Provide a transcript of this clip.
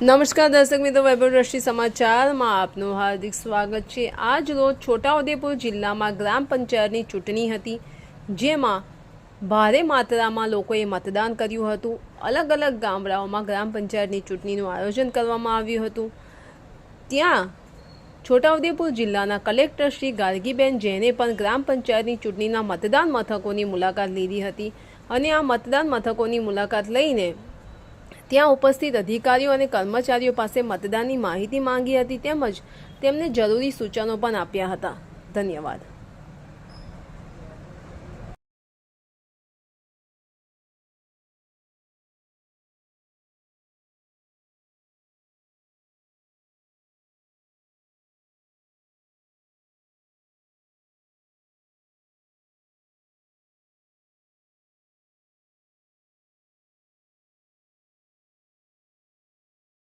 નમસ્કાર દર્શક મિત્રો, વૈભવ દ્રષ્ટિ સમાચારમાં આપનું હાર્દિક સ્વાગત છે. આજ રોજ છોટાઉદેપુર જિલ્લામાં ગ્રામ પંચાયતની ચૂંટણી હતી, જેમાં ભારે માત્રામાં લોકોએ મતદાન કર્યું હતું. અલગ અલગ ગામડાઓમાં ગ્રામ પંચાયતની ચૂંટણીનું આયોજન કરવામાં આવ્યું હતું. ત્યાં છોટાઉદેપુર જિલ્લાના કલેક્ટર શ્રી ગાર્ગીબેન જૈને પણ ગ્રામ પંચાયતની ચૂંટણીના મતદાન મથકોની મુલાકાત લીધી હતી અને આ મતદાન મથકોની મુલાકાત લઈને ત્યાં ઉપસ્થિત અધિકારીઓ અને કર્મચારીઓ પાસે મતદાનની માહિતી માંગી હતી તેમજ તેમને જરૂરી સૂચનો પણ આપ્યા હતા. ધન્યવાદ.